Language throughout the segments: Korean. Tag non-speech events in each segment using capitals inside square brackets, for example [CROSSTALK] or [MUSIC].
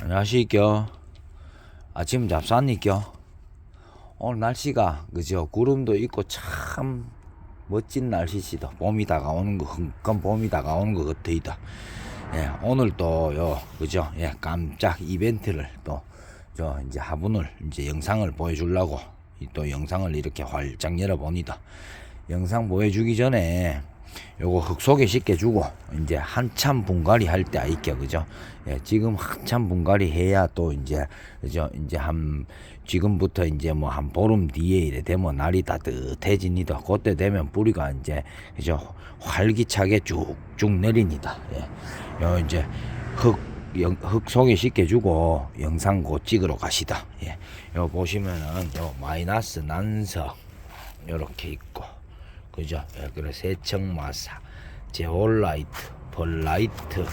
안녕하시죠. 아침 잡사니까 오늘 날씨가 그죠 구름도 있고 참 멋진 날씨시다. 봄이 다가오는 거 흥건 봄이 다가오는 것 같으이다. 예, 오늘 또요 그죠 예 깜짝 이벤트를 또 저 이제 화분을 이제 영상을 보여주려고 이또 영상을 이렇게 활짝 열어봅니다. 영상 보여주기 전에 요거 흙 속에 씻겨주고 이제 한참 분갈이 할때 아이겨 그죠? 예, 지금 한참 분갈이 해야 또 이제 그죠? 이제 한 지금부터 이제 뭐 한 보름 뒤에 이래 되면 날이 따뜻해집니다. 그때 되면 뿌리가 이제 그죠? 활기차게 쭉쭉 내립니다. 예, 요 이제 흙 영, 흙 속에 씻겨주고 영상 곧 찍으러 가시다. 예, 요 보시면은 요 마이너스 난석 요렇게 있고 그죠? 예, 그래 세척마사, 제올라이트, 벌라이트,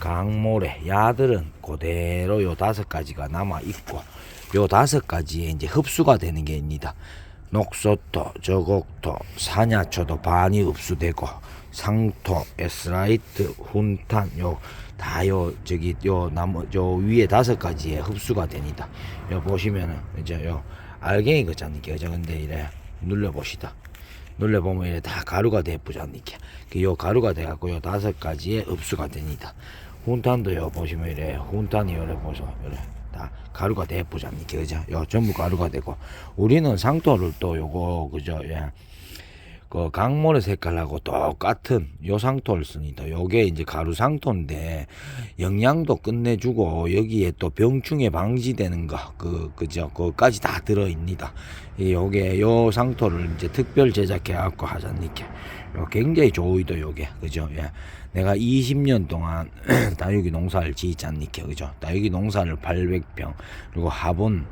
강모래, 야들은 그대로 요 다섯 가지가 남아 있고 요 다섯 가지에 이제 흡수가 되는 게 있니다. 녹소토, 저곡토, 사냐초도 반이 흡수되고 상토, 에스라이트, 훈탄 요 다요 저기 요 나무 요 위에 다섯 가지에 흡수가 됩니다. 요 보시면은 이제 요 알갱이 거잖니 그죠? 근데 이래 눌러 보시다. 눌러보면 이래 다 가루가 돼쁘잖니까 그요 가루가 돼갖고 요 다섯 가지에 흡수가 됩니다. 훈탄도 요 보시면 이래 훈탄이 요래 보소 요래 다 가루가 돼쁘잖니까 그죠? 요 전부 가루가 되고 우리는 상토를 또 요거 그죠? 예. 그 강모래 색깔하고 똑같은 요 상토를 씁니다. 요게 이제 가루 상토인데 영양도 끝내주고 여기에 또 병충해 방지되는 거 그 그죠 그까지 다 들어 있습니다. 이 요게 요 상토를 이제 특별 제작해 갖고 하자니까 요 굉장히 좋이도 요게 그죠 예. 내가 20년 동안 [CLEARS THROAT] 다육이 농사를 지었잖니까 그죠 다육이 농사를 800평 그리고 화분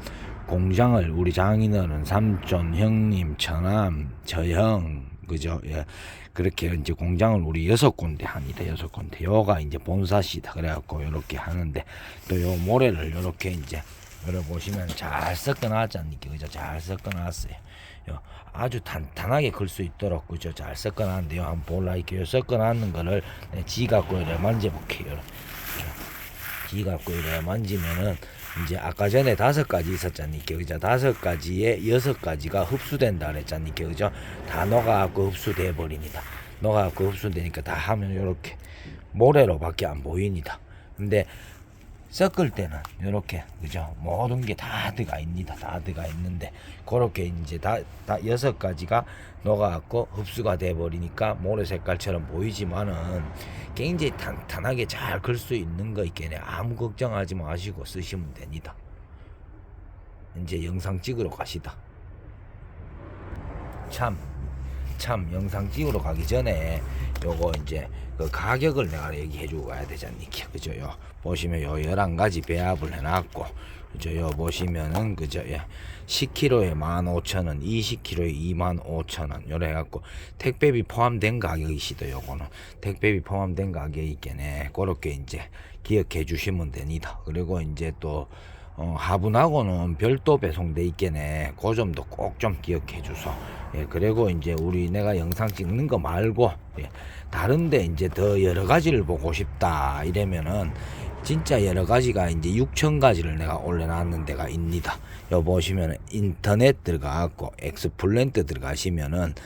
공장을 우리 장인어른 삼촌 형님 처남 저형 그죠? 예. 그렇게 이제 공장을 우리 여섯 군데 합니다 여섯 군데 요가 이제 본사시다 그래갖고 요렇게 하는데 또 요 모래를 요렇게 이제 여러 보시면 잘 섞어놨잖니까? 그죠? 잘 섞어놨어요. 요 아주 단단하게 클 수 있도록 그죠? 잘 섞어놨는데요 한번 볼라 이렇게 요. 섞어놨는 거를 내지 갖고 이래 만져볼게요. 지 갖고 이래 만지면은 이제 아까 전에 다섯 가지 있었잖니까 그죠? 다섯 가지에 여섯 가지가 흡수된다 그랬잖니까 그죠? 다 녹아갖고 흡수돼 버립니다. 녹아갖고 흡수되니까 다 하면 요렇게 모래로밖에 안 보입니다. 근데 섞을 때는 요렇게 그죠? 모든 게 다 들어가 있습니다. 다 들어가 있는데 그렇게 이제 다, 다 여섯 가지가 녹아갖고 흡수가 돼 버리니까 모래 색깔처럼 보이지만은 굉장히 탄탄하게 잘 클 수 있는 거 있겠네. 아무 걱정하지 마시고 쓰시면 됩니다. 이제 영상 찍으러 가시다. 참참 영상 찍으러 가기 전에 요거 이제 그 가격을 내가 얘기해 주고 가야 되잖니까 그죠? 요 보시면 요 11가지 배합을 해놨고 그죠? 요 보시면은 그죠? 예 10kg에 15,000원 20kg에 25,000원 요래 해갖고 택배비 포함된 가격이시다 요거는. 택배비 포함된 가격이 있겠네. 그렇게 이제 기억해 주시면 됩니다. 그리고 이제 또 어, 화분하고는 별도 배송돼 있겠네. 그 점도 꼭 좀 기억해 주소. 예, 그리고 이제 우리 내가 영상 찍는 거 말고, 예, 다른데 이제 더 여러 가지를 보고 싶다. 이러면은, 진짜 여러 가지가 이제 6천 가지를 내가 올려놨는 데가 있니다. 여 보시면 인터넷 들어가갖고 엑스플랜트 들어가시면은 예,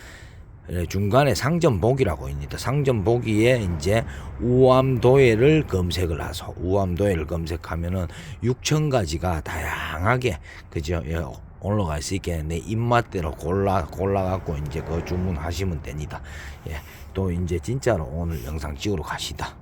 중간에 상점 보기라고 있습니다. 상점 보기에 이제 우암도해를 검색을 하소. 우암도해를 검색하면은 6천 가지가 다양하게 그죠? 예, 올라갈 수 있게 내 입맛대로 골라 골라 갖고 이제 그 주문하시면 됩니다. 예. 또 이제 진짜로 오늘 영상 찍으러 가시다.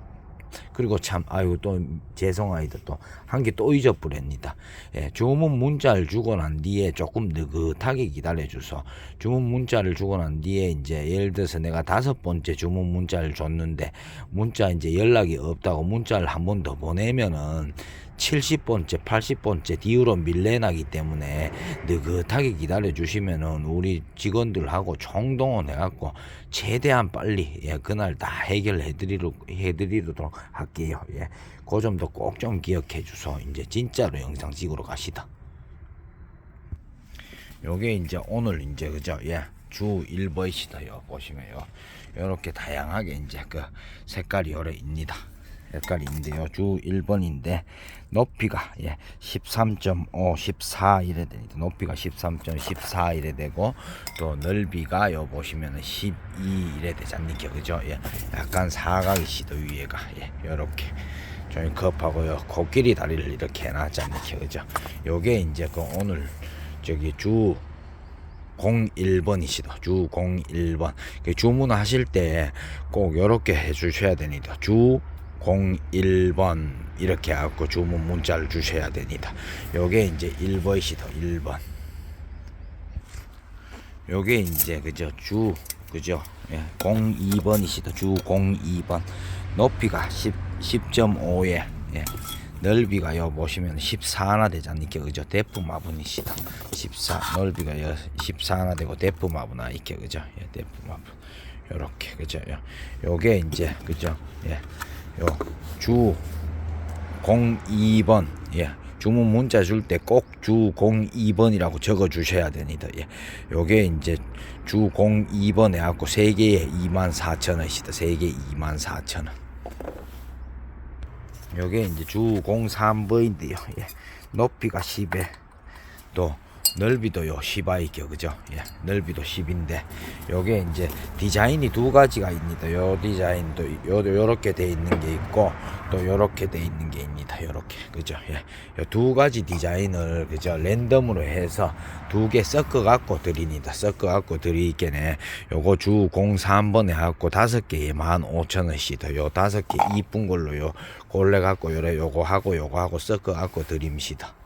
그리고 참 아유 또 죄송하이다 또 한 개 또 잊어버렸니다. 예, 주문 문자를 주고 난 뒤에 조금 느긋하게 기다려 주소. 주문 문자를 주고 난 뒤에 이제 예를 들어서 내가 다섯 번째 주문 문자를 줬는데 문자 이제 연락이 없다고 문자를 한 번 더 보내면은 70번째, 80번째 뒤로 밀려나기 때문에 느긋하게 기다려 주시면은 우리 직원들하고 총동원 해갖고 최대한 빨리 예, 그날 다 해결해 드리도록 해드리도록 할게요. 예. 그 점도 꼭 좀 기억해 주소. 이제 진짜로 영상 찍으러 가시다. 요게 이제 오늘 이제 그죠? 예. 주 1버이시다요. 보시면요. 요렇게 다양하게 이제 그 색깔이 요래 있니다. 헷갈리는데요. 주 1번인데 높이가 예, 13.5, 14 이래 됩니다. 높이가 13.14 이래 되고 또 넓이가 요 보시면은 12 이래 되지 않니까 그죠? 예, 약간 사각이 시도 위에가 예, 요렇게 좀 급하고요. 코끼리 다리를 이렇게 해놨지 않니까 그죠? 요게 이제 그 오늘 저기 주 01번이시다. 주 01번. 그 주문하실 때 꼭 이렇게 해주셔야 됩니다. 주 01번 이렇게 하고 주문 문자를 주셔야 됩니다. 요게 이제 1번이시다. 1번. 요게 이제 그죠 주 그죠 예, 02번이시다. 주 02번. 높이가 10 10.5에 예. 넓이가 요 보시면 14나 되지 않니까 그죠 대프 마분이시다 14 넓이가 요 14나 되고 대프 마분아 이렇게 그죠 예 대프 마분 요렇게 그죠 요 요게 이제 그죠 예 요주 02번 예 주문 문자 줄 때 꼭 주 02번이라고 적어 주셔야 됩니다 예 요게 이제 주 02번 해 갖고 세 개에 24,000원이시다 세 개에 24,000원 요게 이제 주 03번인데요. 예. 높이가 10에 또 넓이도 요 10아이겨 그죠? 예. 넓이도 10인데 요게 이제 디자인이 두 가지가 있습니다. 요 디자인도 요 요렇게 돼 있는 게 있고 또 요렇게 돼 있는 게 있습니다. 요렇게 그죠? 예. 요두 가지 디자인을 그죠? 랜덤으로 해서 두 개 섞어 갖고 드립니다. 섞어 갖고 드리겠네. 요거 주 03번에 갖고 다섯 개에 15,000원씩도 요 다섯 개 이쁜 걸로 요. 골래 갖고 요래 요거 하고 요거 하고 섞어 갖고 드립시다.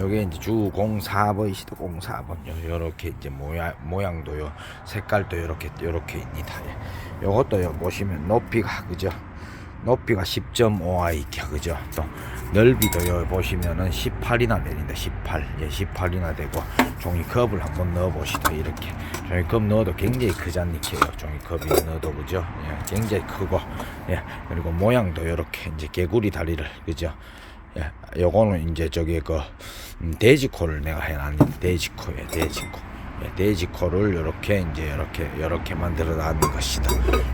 요게 이제 주 04번이시다 04번 요, 요렇게 이제 모양 모양도요 색깔도 요렇게 요렇게입니다. 예. 요것도 요 보시면 높이가 그죠? 높이가 10.5아이켜 그죠? 또 넓이도 요 보시면은 18이나 되는데 18 예, 18이나 되고 종이컵을 한번 넣어 보시다 이렇게. 종이컵 넣어도 굉장히 크잖니요 종이컵이 넣어도 그죠? 예, 굉장히 크고. 예 그리고 모양도 요렇게 이제 개구리 다리를 그죠 예, 요거는 이제 저기 그 음, 돼지코를 내가 해놨는데 돼지코에 돼지코. 예, 돼지코를 요렇게 이제 요렇게 요렇게 만들어 놨는 것이다.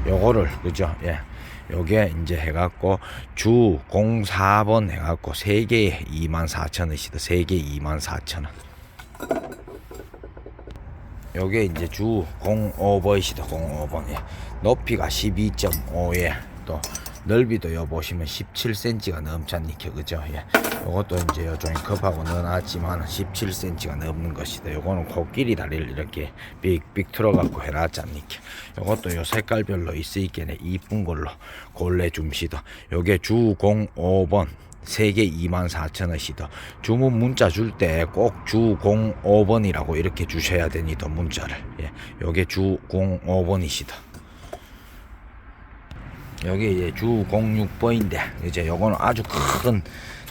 요거를 그죠? 예. 요게 이제 해갖고 주 04번 해갖고 세 개에 24,000원이시다. 세 개에 24,000원. 요게 이제 주 05번이시다. 05번. 예. 높이가 12.5에 또 넓이도 요 보시면 17cm가 넘잖니까 그죠? 예. 요것도 이제 요 종이컵하고 넣어놨지만 17cm가 넘는 것이다. 요거는 코끼리 다리를 이렇게 빅빅 틀어갖고 해놨잖니까. 요것도 요 색깔별로 있으니까 이쁜 걸로 골래 줍시다. 요게 주 05번 세개 24,000원이시다. 주문 문자 줄 때 꼭 주 05번이라고 이렇게 주셔야 되니다. 문자를. 예. 요게 주 05번이시다. 여기 이제 주 06번인데 이제 요거는 아주 큰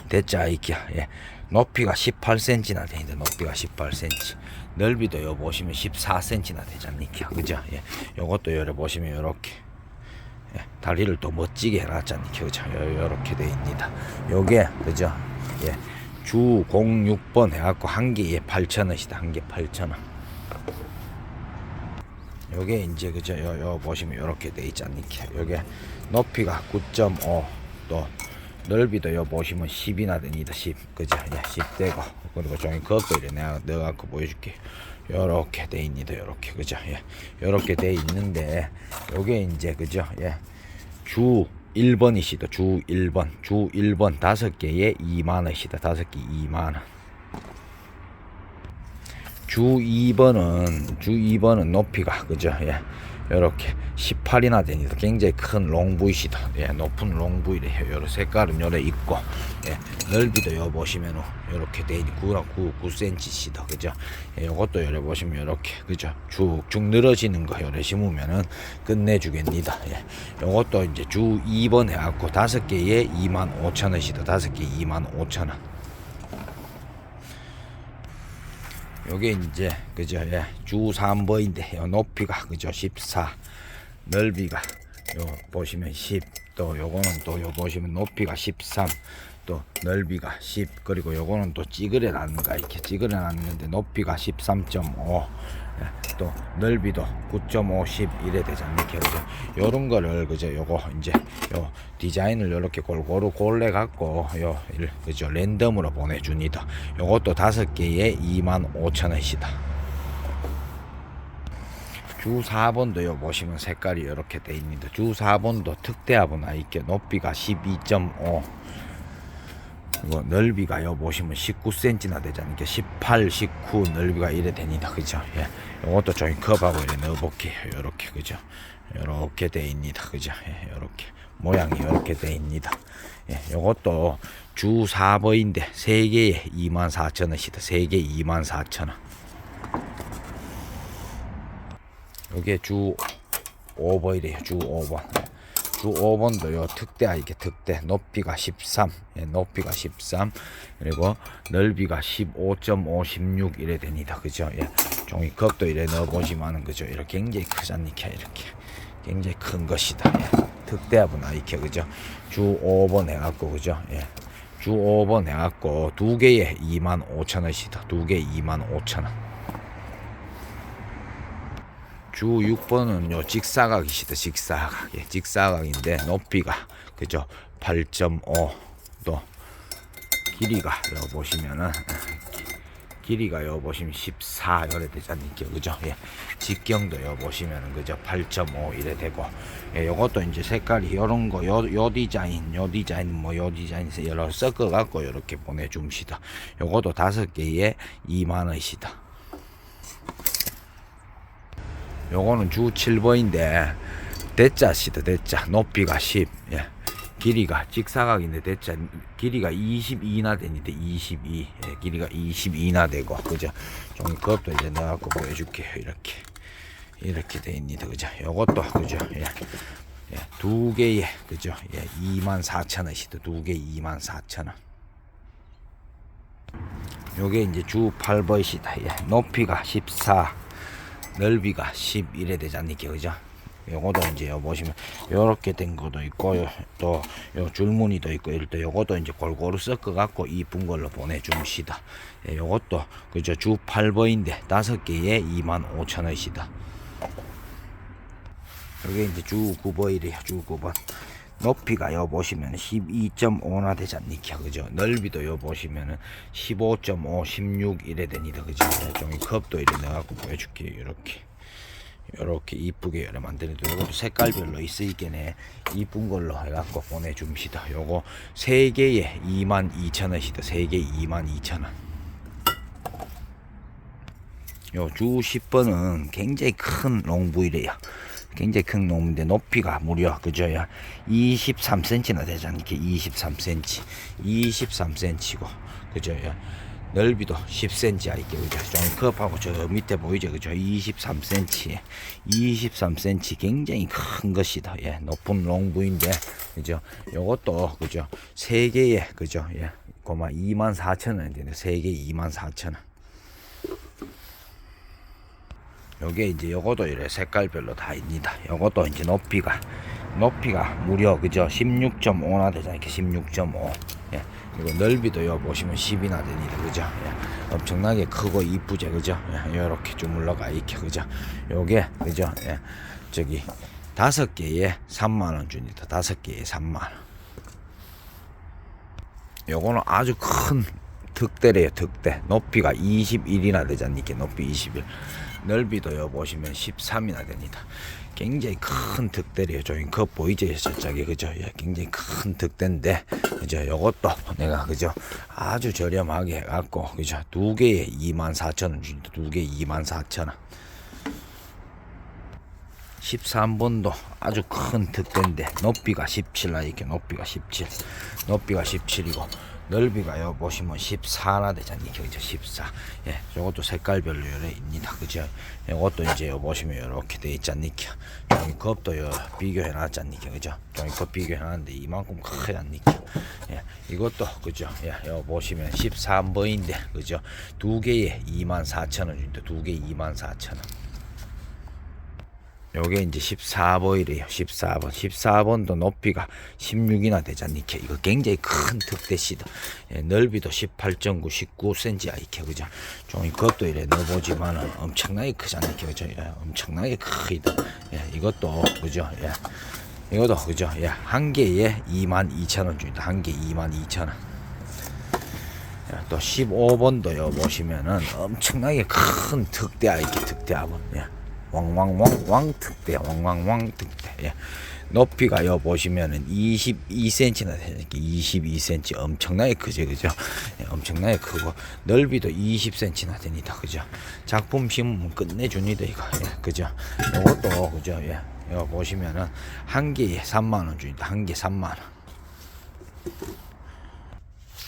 대자 이기야. 예. 높이가 18cm나 되는데 높이가 18cm 넓이도 요 보시면 14cm나 되잖니까 그죠? 예. 요것도 요래 보시면 요렇게. 예. 다리를 또 멋지게 해놨잖니까 그죠? 요, 요렇게 돼 있습니다. 요게 그죠? 예. 주 06번 해갖고 한 개에 8,000원이다. 한 개 8,000원 요게 이제 그죠? 요, 요 보시면 요렇게 돼 있지 않니까. 요게 높이가 9.5 또 넓이도 요 보시면 10이나 됩니다. 10 그죠? 예, 10 되고. 그리고 종이 컵도 이래 내가 넣어갖고 보여줄게. 요렇게 돼 있니다 요렇게. 그죠? 예. 요렇게 돼 있는데 요게 이제 그죠? 예주 1번이시다. 주 1번. 주 1번 다섯 개에 2만원이시다. 다섯 개 2만원 주 2번은 주 2번은 높이가 그죠? 예. 요렇게 18이나 되니다 굉장히 큰 롱부이시다. 예 높은 롱부이래 요런 색깔은 요래 있고 예 넓이도 요 보시면은 요렇게 돼 있니 9 9 9cm시다. 그죠? 예 요것도 요래 보시면 요렇게 그죠? 쭉쭉 늘어지는 거 요래 심으면은 끝내주겠니다. 예 요것도 이제 주 2번 해갖고 다섯 개에 2만 5천 원이시다. 다섯 개 2만 5천 원 요게 이제 그죠? 예, 주 3번인데 요 높이가 그죠? 14 넓이가 요 보시면 10 또 요거는 또 요 보시면 높이가 13, 또 넓이가 10, 그리고 요거는 또 찌그레 놨는가 이렇게 찌그레 놨는데 높이가 13.5, 예, 또 넓이도 9.50 이래 되잖아요. 이렇게 그죠? 요런 거를 그죠? 요거 이제 요 디자인을 요렇게 골고루 골래 갖고 요 일, 그죠? 랜덤으로 보내줍니다. 요것도 다섯 개에 2만 5천 원이다. 주 4번도 요 보시면 색깔이 이렇게 돼 있습니다. 주 4번도 특대화분 아이게 높이가 12.5 그리고 넓이가 요 보시면 19cm나 되잖아요. 이게 18, 19 넓이가 이래 됩니다. 그죠? 예. 요것도 조인컵하고 이래 넣어볼게요. 요렇게 그죠? 요렇게 돼 있습니다. 그죠? 예. 요렇게 모양이 요렇게 돼 있습니다. 예. 요것도 주 4번인데 3개에 24,000원이다. 3개 24,000원. 요게 주 5번이래요. 주 5번. 주 5번도 요 특대야 이게 특대. 높이가 13 예, 높이가 13 그리고 넓이가 15.516 이래 됩니다. 그죠? 예, 종이컵도 이래 넣어보지만은 그죠? 이렇게 굉장히 크잖니까 이렇게. 굉장히 큰 것이다. 예, 특대야구나 이렇게. 그죠? 주 5번 해 갖고 그죠? 예, 주 5번 해갖고 두 개에 2만 5천 원이다. 두 개에 2만 5천 원 주 6번은 요 직사각이시다 직사각 예, 직사각인데 높이가 그죠? 8.5또 길이가 요 보시면은 길이가 요 보시면 14 요래 되지 않니까 그죠? 예. 직경도 요 보시면은 그죠? 8.5 이래 되고 예 요것도 이제 색깔이 요런 거요 요 디자인 요 디자인 뭐 요 디자인 여러 섞어 갖고 요렇게 보내줍시다. 요것도 다섯 개에 2만 원이시다 요거는 주 7번인데 대자 시다 대자 높이가 10 예. 길이가 직사각인데 대자 길이가 22나 되는데 22 예. 길이가 22나 되고 그죠 종이컵도 이제 넣어갖고 보여줄게요 이렇게 이렇게 돼 있니다 그죠 요것도 그죠 예. 예. 두 개에 그죠 예. 2만 4천 원이시다 두개 2만 4천 원 요게 이제 주 8번이시다 예. 높이가 14 넓이가 10 이래 되지 않니까 그죠? 요거도 이제 요 보시면 요렇게 된 것도 있고 또 요 줄무늬도 있고 이럴 때 요것도 이제 골고루 섞어 갖고 이쁜 걸로 보내줍시다. 예, 요것도 그죠 주 8번인데 다섯 개에 2만 5천 원이시다. 여기 이제 주 9번이래요. 주 9번. 높이가 요 보시면 12.5나 되지 않니까 그죠? 넓이도 요 보시면은 15.5 16 이래 됩니다 그죠? 종이 컵도 이래 넣어갖고 보여줄게요 이렇게. 이렇게 이쁘게 이렇게 만드는데 요것도 색깔별로 있으니까네 이쁜 걸로 해갖고 보내줍시다. 요거 3개에 22,000원이다. 3개 22,000원. 요 주 10번은 굉장히 큰 롱부이래요 굉장히 큰 놈인데 높이가 무려 그죠야 23cm나 되잖아요. 이렇게 23cm, 23cm고 그죠야 넓이도 10cm야 이게 그죠? 좀 급하고 저 밑에 보이죠 그죠? 23cm, 23cm 굉장히 큰 것이다. 예, 높은 롱부인데 그죠? 요것도 그죠? 세 개에 그죠? 예, 고마 24,000원인데 세개 24,000원. 요게 이제 요것도 이래 색깔별로 다 있니다. 요것도 이제 높이가 높이가 무려 그죠 16.5나 되잖아 이렇게 16.5 예. 그리고 넓이도 요 보시면 10이나 됩니다. 그죠? 예. 엄청나게 크고 이쁘죠? 그죠? 예. 요렇게 주물러가 이렇게 그죠? 요게 그죠? 예. 저기 다섯 개에 3만 원 줍니다. 다섯 개에 3만 원. 요거는 아주 큰 득대래요 득대. 높이가 21이나 되잖니? 이렇게 높이 21 넓이도 요 보시면 13이나 됩니다. 굉장히 큰 득대래요. 조인 그 보이죠 저쪽에 그죠? 예, 굉장히 큰 득대인데 그죠? 요것도 내가 그죠? 아주 저렴하게 해갖고 그죠? 두 개에 24,000원 준다. 두 개에 24,000원. 13번도 아주 큰 득대인데 높이가 17나 이렇게 높이가 17 높이가 17이고 넓이가 요. 보시면 14나 되잖니 그죠? 14 예 요것도 색깔별로 요래 있니다. 그죠? 요것도 이제 요 보시면 요렇게 돼 있잖니. 종이컵도 요 비교해 놨잖니. 그죠? 종이컵 비교해 놨는데 이만큼 크지 않니 예 이것도 그죠? 예 요 보시면 13번인데 그죠? 두 개에 24,000원 준다 두개 24,000원 요게 이제 14번이래요. 14번. 14번도 높이가 16이나 되잖니까. 이거 굉장히 큰 특대시다. 예, 넓이도 18.9, 19cm 이렇게 그죠? 좀 이것도 이래 넣어보지만은 엄청나게 크잖니까. 그죠? 예, 엄청나게 크다. 예, 이것도 그죠? 예. 이것도 그죠? 예, 한 개에 22,000원 줍니다. 한개 22,000원. 야, 또 15번도 여 보시면은 엄청나게 큰 특대야 이게 특대합은 예. 왕왕왕왕 특대 왕왕왕 특대. 예. 높이가 여 보시면은 22cm나 되니까 22cm 엄청나게 크죠 그죠? 예, 엄청나게 크고 넓이도 20cm나 됩니다 그죠? 작품 심으면 끝내줍니다 이거. 예, 그죠? 이것도 그죠? 예. 여 보시면은 한 개에 3만 원 줍니다 한 개 3만 원.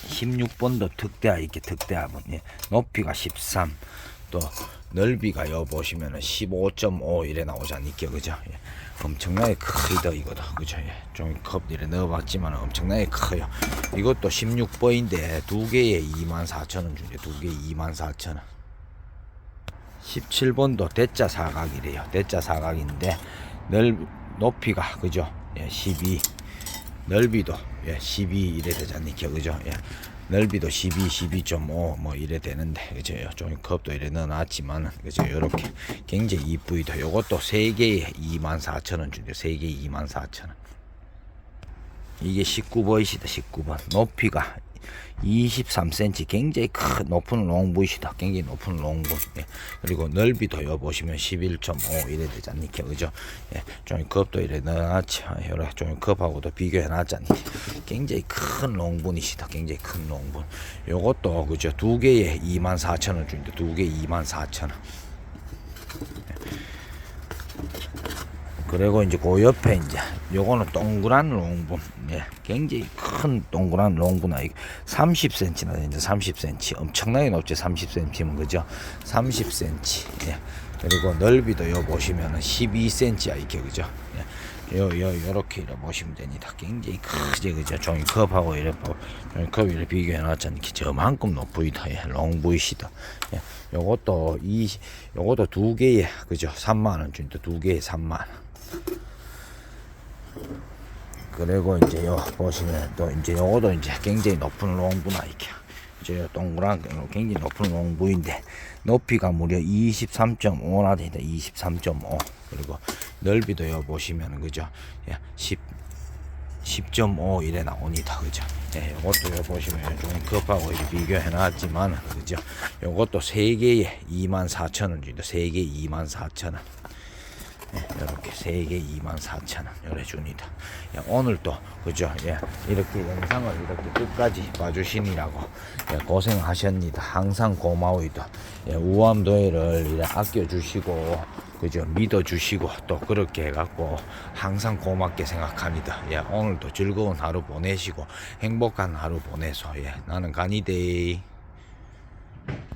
16번도 특대하 이렇게 특대하면 예. 높이가 13, 또 넓이가 여 보시면은 15.5 이래 나오지 않니까 그죠? 예. 엄청나게 크다 이거다 그죠? 예. 좀컵 이래 넣어봤지만 엄청나게 커요. 이것도 16번인데 두 개에 24,000원 준대. 두 개에 24,000원. 17번도 대자 사각이래요. 대자 사각인데 넓 높이가 그죠? 예, 12. 넓이도 예, 12 이래 되잖니까 그죠? 예. 넓이도 12, 12.5 뭐 이래 되는데 그죠? 좀 컵도 이래 넣어놨지만 그죠? 요렇게 굉장히 이쁘이다. 요것도 세 개에 24,000원 준대. 세 개에 24,000원. 이게 19번이시다 19번 높이가 23cm 굉장히 큰 높은 롱부이시다. 굉장히 높은 롱부 예. 그리고 넓이도 여 보시면 11.5 이래 되지 않니까 그죠? 예. 좀 컵도 이래 넣어놨지. 여러 좀 컵하고도 비교해 놨잖니 굉장히 큰 롱분이시다. 굉장히 큰 롱분 요것도 그죠? 두 개에 24,000원 주는데 두 개에 24,000원 그리고 이제 그 옆에 이제 요거는 동그란 롱분 예, 굉장히 큰 동그란 롱분아 30cm나 되는데 30cm 엄청나게 높죠 30cm면 그죠 30cm 예. 그리고 넓이도 요 보시면은 12cm야 이렇게 그죠 예. 요, 요, 요렇게 이래 보시면 됩니다. 굉장히 크지, 그죠? 종이컵하고 이래, 종이컵 이래 비교해 놨잖아요. 저만큼 높이다, 예, 롱보이시다. 예, 요것도, 이, 요것도 두 개에, 그죠? 3만원 준다. 두 개에 3만원. 그리고 이제 요 보시면 또 이제 요것도 이제 굉장히 높은 롱부나 이렇게 이제 요 동그란 거 굉장히 높은 롱부인데 높이가 무려 23.5나 됩니다. 23.5 그리고 넓이도 요 보시면 그죠? 예, 10 10.5 이래 나옵니다. 그죠? 예, 요것도 요 보시면 좀 급하고 비교해 놨지만 그죠? 요것도 세 개에 24,000원 주니다. 세 개에 24,000원. 예, 이렇게 세개 24,000원 요래 줍니다. 예, 오늘도 그죠? 예, 이렇게 영상을 이렇게 끝까지 봐주시니라고 예, 고생하셨니다. 항상 고마워이다. 예, 우암도회를 아껴주시고 그죠? 믿어주시고 또 그렇게 해갖고 항상 고맙게 생각합니다. 예, 오늘도 즐거운 하루 보내시고 행복한 하루 보내서 예, 나는 간이데이.